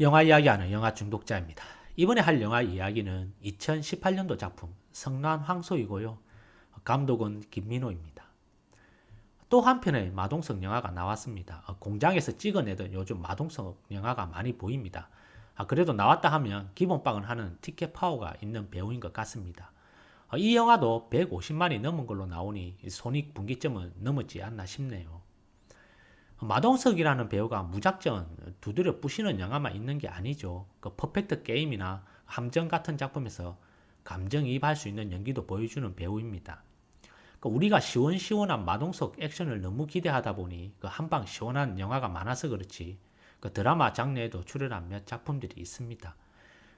영화 이야기하는 영화 중독자입니다. 이번에 할 영화 이야기는 2018년도 작품 성난 황소이고요. 감독은 김민호입니다. 또 한편의 마동석 영화가 나왔습니다. 어, 공장에서 찍어내던 요즘 마동석 영화가 많이 보입니다. 아, 그래도 나왔다 하면 기본빵을 하는 티켓 파워가 있는 배우인 것 같습니다. 어, 이 영화도 150만이 넘은 걸로 나오니 손익 분기점은 넘었지 않나 싶네요. 어, 마동석이라는 배우가 무작정 두드려 부시는 영화만 있는 게 아니죠. 그 퍼펙트 게임이나 함정 같은 작품에서 감정이입할 수 있는 연기도 보여주는 배우입니다. 그 우리가 시원시원한 마동석 액션을 너무 기대하다 보니 그 한방 시원한 영화가 많아서 그렇지 그 드라마 장르에도 출연한 몇 작품들이 있습니다.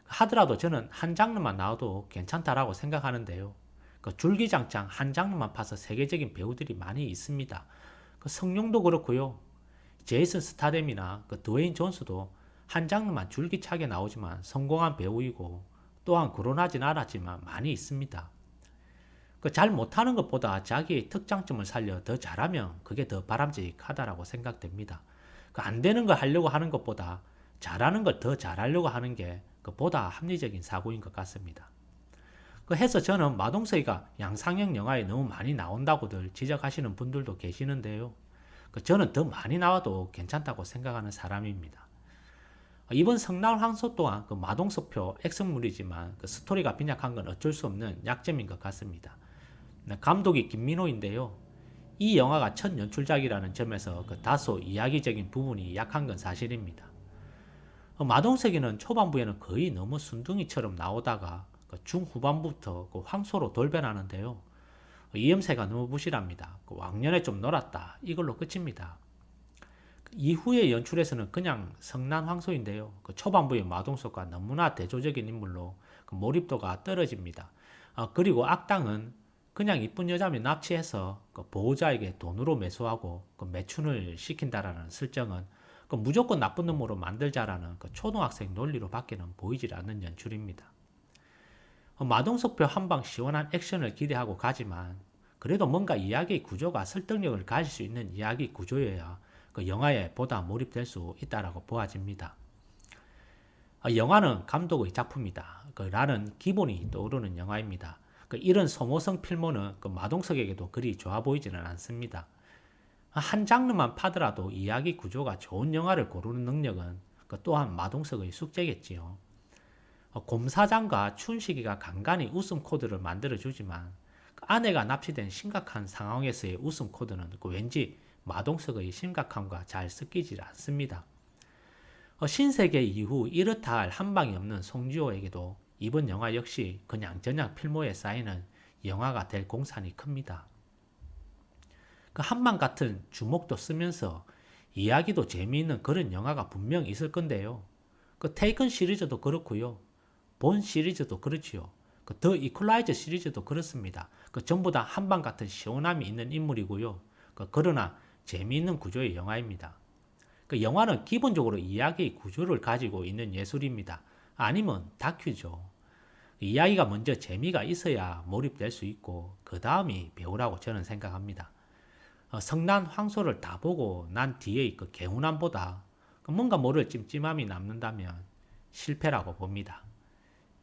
하더라도 저는 한 장르만 나와도 괜찮다라고 생각하는데요. 그 줄기장창 한 장르만 파서 세계적인 배우들이 많이 있습니다. 그 성룡도 그렇고요. 제이슨 스타뎀이나 그 드웨인 존스도 한 장르만 줄기차게 나오지만 성공한 배우이고 또한 거론하진 않았지만 많이 있습니다. 그 잘 못하는 것보다 자기의 특장점을 살려 더 잘하면 그게 더 바람직하다라고 생각됩니다. 그 안 되는 걸 하려고 하는 것보다 잘하는 걸 더 잘하려고 하는 게 그보다 합리적인 사고인 것 같습니다. 그 해서 저는 마동석이가 양상형 영화에 너무 많이 나온다고들 지적하시는 분들도 계시는데요. 그 저는 더 많이 나와도 괜찮다고 생각하는 사람입니다. 이번 성나울 항소 또한 그 마동석표 액션물이지만 그 스토리가 빈약한 건 어쩔 수 없는 약점인 것 같습니다. 네, 감독이 김민호인데요. 이 영화가 첫 연출작이라는 점에서 그 다소 이야기적인 부분이 약한 건 사실입니다. 어, 마동석이는 초반부에는 거의 너무 순둥이처럼 나오다가 그 중후반부터 그 황소로 돌변하는데요. 어, 이음새가 너무 부실합니다. 그 왕년에 좀 놀았다. 이걸로 끝입니다. 그 이후의 연출에서는 그냥 성난 황소인데요. 그 초반부의 마동석과 너무나 대조적인 인물로 그 몰입도가 떨어집니다. 어, 그리고 악당은 그냥 이쁜 여자면 납치해서 그 보호자에게 돈으로 매수하고 그 매춘을 시킨다라는 설정은 그 무조건 나쁜 놈으로 만들자라는 그 초등학생 논리로 밖에는 보이질 않는 연출입니다. 어, 마동석표 한방 시원한 액션을 기대하고 가지만 그래도 뭔가 이야기 구조가 설득력을 가질 수 있는 이야기 구조여야 그 영화에 보다 몰입될 수 있다라고 보아집니다. 어, 영화는 감독의 작품이다. 그 라는 기본이 떠오르는 영화입니다. 그 이런 소모성 필모는 그 마동석에게도 그리 좋아 보이지는 않습니다. 한 장르만 파더라도 이야기 구조가 좋은 영화를 고르는 능력은 그 또한 마동석의 숙제겠지요. 어, 곰사장과 춘식이가 간간히 웃음 코드를 만들어 주지만 그 아내가 납치된 심각한 상황에서의 웃음 코드는 그 왠지 마동석의 심각함과 잘 섞이질 않습니다. 어, 신세계 이후 이렇다 할 한방이 없는 송지호에게도 이번 영화 역시 그냥 저냥 필모에 쌓이는 영화가 될 공산이 큽니다. 그 한방 같은 주목도 쓰면서 이야기도 재미있는 그런 영화가 분명 있을 건데요. 그 테이큰 시리즈도 그렇고요. 본 시리즈도 그렇지요. 그더 이퀄라이저 시리즈도 그렇습니다. 그 전부 다 한방 같은 시원함이 있는 인물이고요. 그 그러나 재미있는 구조의 영화입니다. 그 영화는 기본적으로 이야기의 구조를 가지고 있는 예술입니다. 아니면 다큐죠. 이야기가 먼저 재미가 있어야 몰입될 수 있고 그 다음이 배우라고 저는 생각합니다. 어, 성난 황소를 다 보고 난 뒤에 그 개운함보다 그 뭔가 모를 찜찜함이 남는다면 실패라고 봅니다.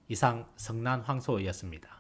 이상 성난 황소였습니다.